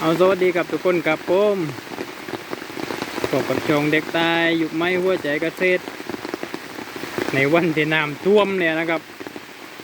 เอาสวัสดีกับทุกคนครับผมพบกับชองเด็กตายอยู่ไม่หัวใจเกษตร ในวันที่น้ำท่วมเนี่ยนะครับ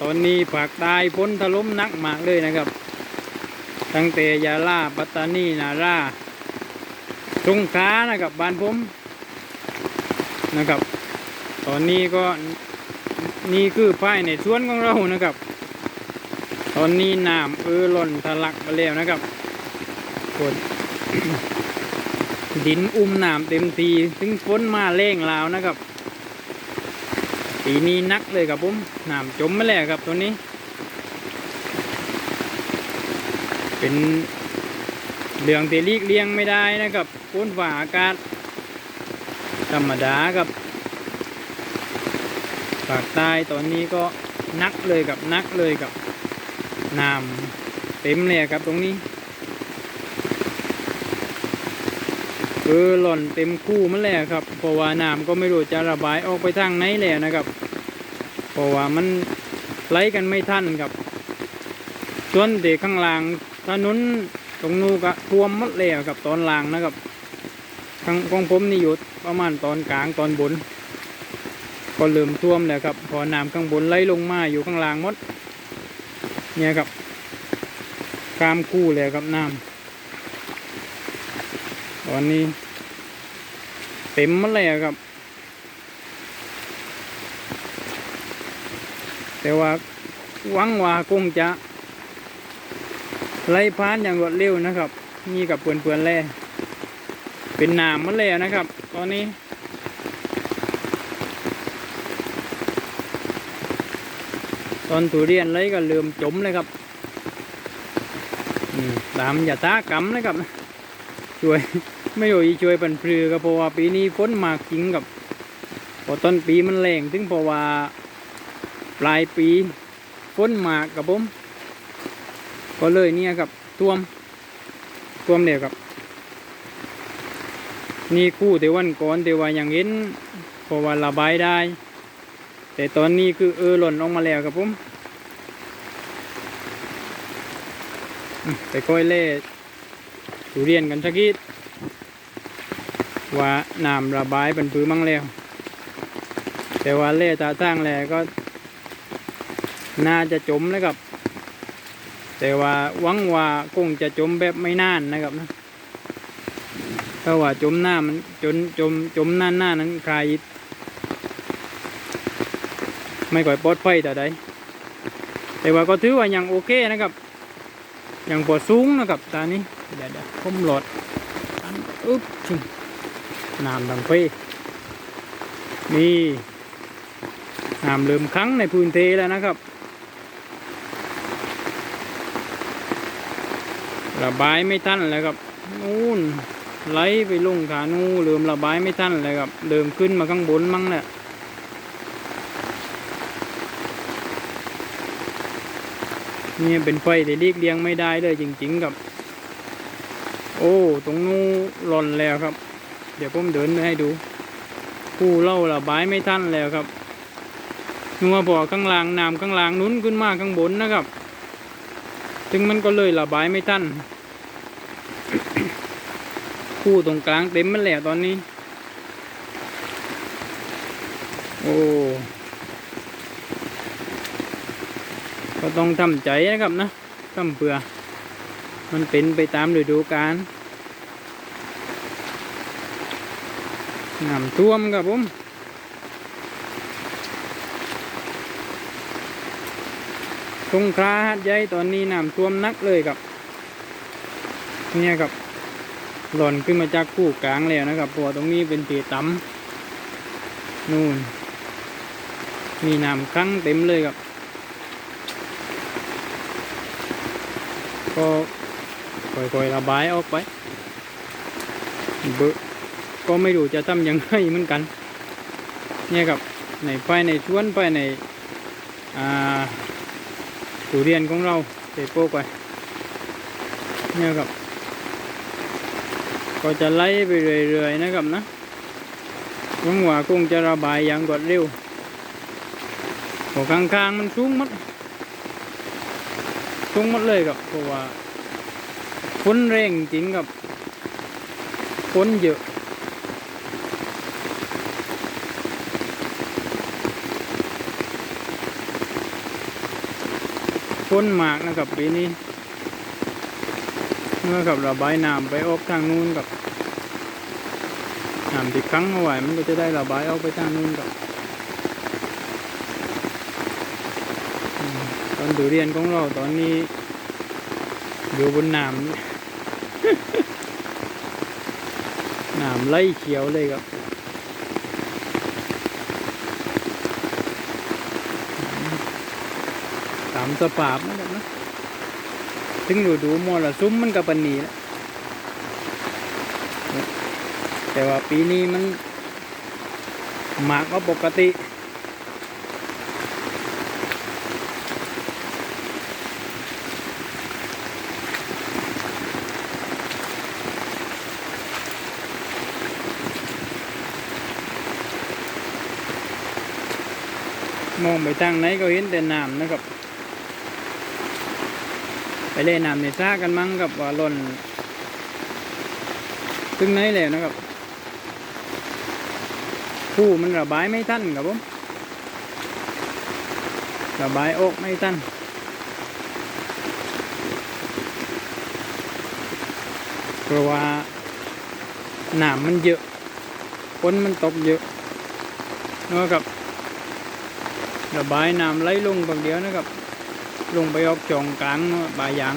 ตอนนี้ภาคใต้พ้นถล่มนักมากเลยนะครับ ตั้งแต่ยาลาปัตตานีนาราสงขานะครับบ้านผมนะครับ ตอนนี้ก็นี่คือป้ายในสวนของเรานะครับ ตอนนี้น้ำเออหล่นทะลักมาแล้วนะครับฝนดินอุ้มน้ำเต็มทีถึงฝนมาเร่งลาวนะครับปีนี้นักเลยครับผมน้ำจมมาแล้วครับตัวนี้ เป็นเรื่องที่ลีกเลี่ยงไม่ได้นะครับฝนฝ่าอากาศ ธรรมดาครับภาคใต้ตอนนี้ก็นักเลยกับนักเลยกับ น้ำเต็มเลยครับตรงนี้เออหล่อนเต็มคู่มันแล้วครับเพราะว่าน้ำก็ไม่รู้จะระบายออกไปทางไหนแล้วนะครับเพราะว่ามันไหลกันไม่ทันครับ ส่วนเด็กข้างล่างถนนตรงนู้นก็ท่วมหมดแล้วครับตอนล่างนะครับทางของผมนี่อยู่ประมาณตอนกลางตอนบน ก็เริ่มท่วมแล้วครับพอน้ำข้างบนไหลลงมาอยู่ข้างล่างหมด เนี่ยครับกามคู่แล้วครับน้ำตอนนี้ เต็มมาแล้วครับ แต่ว่าหวังว่าคงจะไล่พานอย่างรวดเร็วนะครับ นี่กับเปื่อนเปื่อนๆแล่เป็นนามมาแล้วนะครับ ตอนนี้ ตอนทุเรียนเลยก็เริ่มจมเลยครับตามอย่าตากำเลยครับ ช่วย ไม่โอยช่วยปันปลือครับเพราะว่าปีนี้ฝนมากจริงกับพอต้นปีมันแรงถึงเพราะว่าปลายปีฝนมากกับผม ก็เลยเนี่ยครับท่วมท่วมเดียวครับ นี่คู่แต่วันก่อนแต่ว่ายังเห็นเพราะว่าระบายได้ แต่ตอนนี้คือเออหล่นออกมาแล้วครับผมไปค่อยเล่ทุเรียนกันสักทีว่าน้ำระบายเป็นพื้นมั่งแล้ว แต่ว่าเล่ตาตั้งแล้วก็น่าจะจมแล้วครับ แต่ว่าหวังว่าคงจะจมแบบไม่นานนะครับนะถ้าว่าจมหน้ามันจนจมจมหน้าหน้านั้นใคร ไม่ก่อยปลอดภัยแต่ใดแต่ว่าก็ถือว่ายังโอเคนะครับยังปวดสูงนะครับตานี้เดี๋ยวเดี๋ยวผมหลอดอันอึ๊บชิงน้ำดังเป้นี่น้ำเริ่มคั้งในพื้นเทแล้วนะครับ ระบายไม่ทันแล้วครับนู่นไหลไปลงขานูเริ่มระบายไม่ทันเลยครับเริ่มขึ้นมาข้างบนมั้งเนี่ย นี่เป็นไฟที่เลียกเลี่ยงไม่ได้เลยจริงๆกับ โอ้ ตรงนู้นหล่นแล้วครับ เดี๋ยวผมเดินไปให้ดูผู้เล่าระบายไม่ทันแล้วครับนัวบ่อข้างล่างน้ำข้างล่างนุ้นขึ้นมาข้างบนนะครับถึงมันก็เลยระบายไม่ทันผู้ตรงกลางเต็มมันแล้วตอนนี้ โอ้ ก็ต้องทำใจนะครับนะทำเพื่อ มันเป็นไปตามฤดูกาลน้ำท่วมครับผมสงขลาหัดใหญ่ตอนนี้น้ำท่วมนักเลยครับ เนี่ยครับ หล่นขึ้นมาจากคู่กลางแล้วนะครับเพราะวตรงนี้เป็นเปีต่ำนู่น มีน้ำครั้งเต็มเลยครับ ก็ค่อยๆระบายออกไปเบอะก็ไม่รู้จะทำยังไงเหมือนกัน เนี่ยครับในภายในชวนภายในอ่าทุเรียนของเราเตะโปกไปเนี่ยครับ ก็จะไล่ไปเรื่อยๆนะครับนะหวังว่าคงจะระบายอย่างรวดเร็วโอ้ข้างๆมันสูงมัด สูงหมดเลยครับเพราะว่าฝนแรงจริงกับฝนเยอะฝนมากนะครับปีนี้เมื่อกับระบายน้ำไปออกทางนู้นกับน้ำที่ค้งเอาไว้มันก็จะได้ระบายออกไปทางนู้นกับ นดูเรียนของเราตอนนี้อยู่บนน้ำน้ำไหลเขียวเลยครับตามสภาพนะครับนะถึงดูดูมอรสุมมันกับปันนีแล้วแต่ว่าปีนี้มันหมากกว่าปกติ องไปทางไหนก็เห็นแต่น้ำนะครับ ไปเล่นน้ำในซ่ากันมั้งกับว่าล่นถึงไหนแล้วนะครับผู้มันระบายไม่ทันครับผมระบายออกไม่ทันเพราะว่าน้ำมันเยอะฝนมันตกเยอะนะครับ ระบายน้ำไหลลงบางเดียวนะครับ ลงไปออกจองกลางบายาง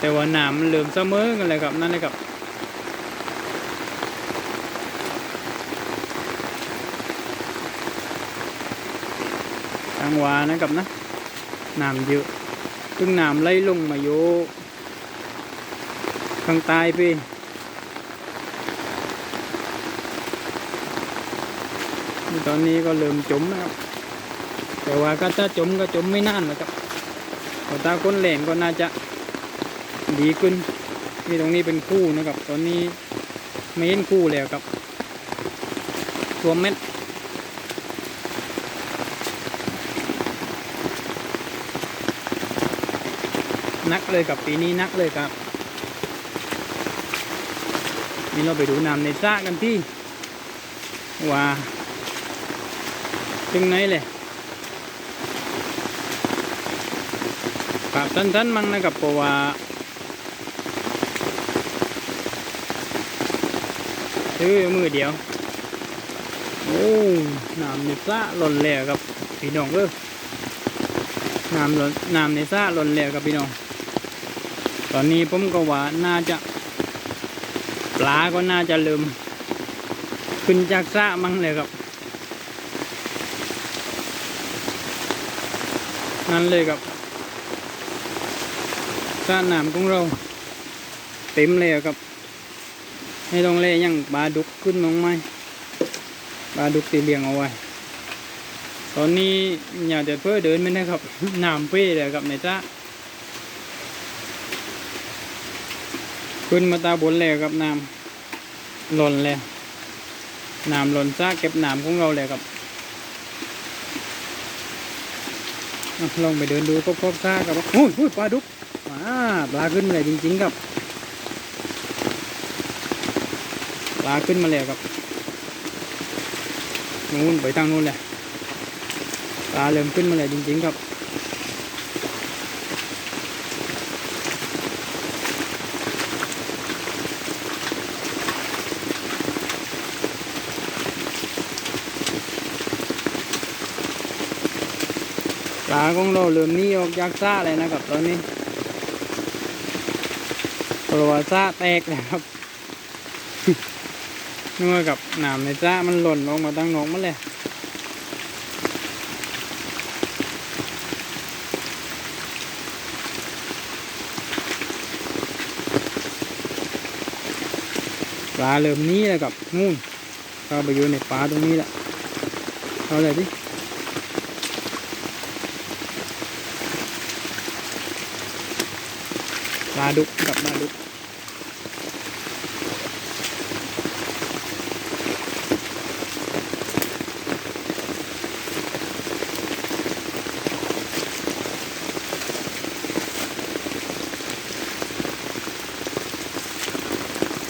แต่ว่าน้ำมันเริ่มเสมอกันเลยครับนั่นเลยครับทางวานะครับนะน้ำเยอะซึ่งน้ำไหลลงมาโยข้างใต้พี่ตอนนี้ก็เริ่มจมนะครับ แต่ว่าก็ถ้าจมก็จมไม่นานนะครับแต่ตาก้นแหลงก็น่าจะดีขึ้นนี่ตรงนี้เป็นคู่นะครับ ตอนนี้ไม่เห็นคู่แล้วครับตัวเม็ดนักเลยกับปีนี้นักเลยครับนี่เราไปดูน้ำในสระกันที่ว่าถึงไหนเลย ครับสั้นๆ มั่งนะครับเพราะว่าซื้อมือเดียว โอ้น้ำในสระหล่นแล้วครับพี่น้องเออน้ำหล่นน้ำในสระหล่นแล้วครับพี่น้อง ตอนนี้ผมก็ว่าน่าจะ ปลาก็น่าจะเริ่มขึ้นจากสระมั่งเลยครับนั่นเลยครับ สระน้ำของเรา เต็มเลยครับไม่ต้องเล่ยังปลาดุกขึ้นมองไหมปลาดุกตีเลี้ยงเอาไว้ ตอนนี้อยากจะเพื่อเดินไม่ได้ครับน้ำเป้เลยครับในสระขึ้นมาตาบนแล้วครับน้ำหล่นแล้วน้ำหล่นซากเก็บน้ำของเราเลยครับลองไปเดินดูครบๆซากครับโอ้ยปลาดุก อ่าปลาขึ้นมาเลยจริงๆครับ ปลาขึ้นมาแล้วครับนู้นไปทางนู้นเลยปลาเริ่มขึ้นมาเลยจริงๆครับปลาของเราเริ่มหนี้ออกจากซ่าเลยนะครับตอนนี้ ราะว่าซ่าแตกแล้วครับนัวกับหนามในซ่ามันหล่นลงมาตั้งนอกมันเลยปลาเริ่มนี้แล้วกับนู่นเข้าไปอยู่ในปลาตรงนี้แหละเอาเลยดิ ปลาดุกกับปลาดุก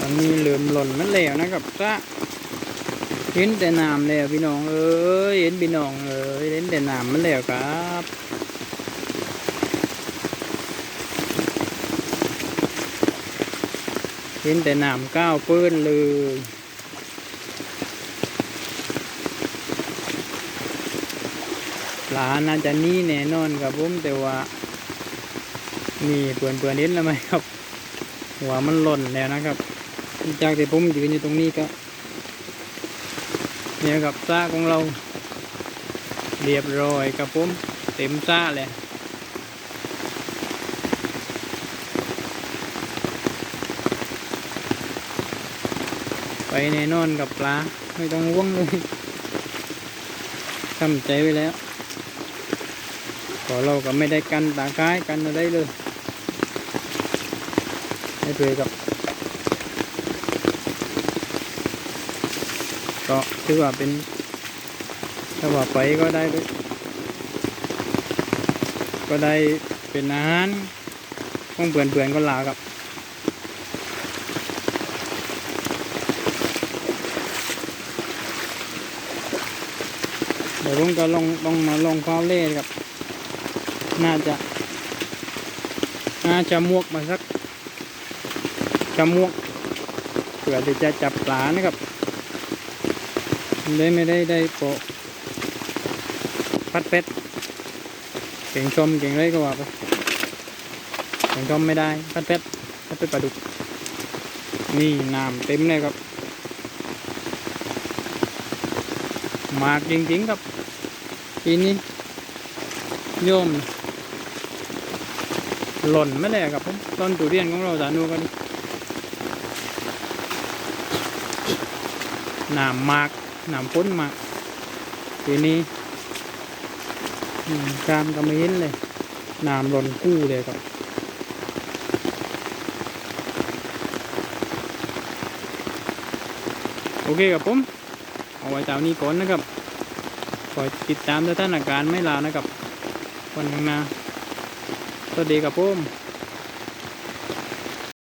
อนนี้เหลื่มหล่นมันแล้วนะครับซะเห็นแต่น้ำแล้วพี่น้องเอ้ยเห็นพี่น้องเอ้ยเห็นแต่น้ำมันแล้วครับ เห็นแต่น้ำก้าวเปื้อนเลยปลาน่าจะนี่แน่นอนครับผมแต่ว่า นี่เปื่อนเปื่อนๆเห็นแล้วไหมครับ หัวมันหล่นแล้วนะครับ จากที่ผมยืนอยู่ตรงนี้ก็เนี่ยกับซ่าของเรา เรียบร้อยครับผมเต็มซ่าเลย ไปแน่นอนกับปลา ไม่ต้องห่วงเลยทำใจไว้แล้วก็เราก็ไม่ได้กันตาค้ายกันอะไรเลยให้เพื่อกับ ก็ถือว่าเป็นถ้าว่าไปก็ได้ด้วยก็ได้เป็นอาหารของเพื่อเพื่อนๆก็ลากับ เดี๋ยวผมก็ลองลองมาลองควาเล่ครับ น่าจะ น่าจะมวกมาสักจะมวกเผื่อที่จะจับปลานะครับได้ไม่ได้ได้โปะพัดเป็ดเก่งชมเก่งไรก็ว่าไปเก่งชมไม่ได้พัดเป็ดพัดเป็ดปลาดุกนี่น้ำเต็มเลยครับ มากจริงๆครับ นี้โยม หล่นไม่เลยครับผมต้นตุเรียนของเราสานูกันน้ำมากน้ำพ้นมาทีนี้กามก็ไม่เห็นเลยน้ำหล่นกู้เลยครับโอเคครับผม เอาไว้เจ้านี้ก่อนนะครับ คอยติดตามสถานการณ์ไม่ลานะครับวันข้างหน้าสวัสดีครับผม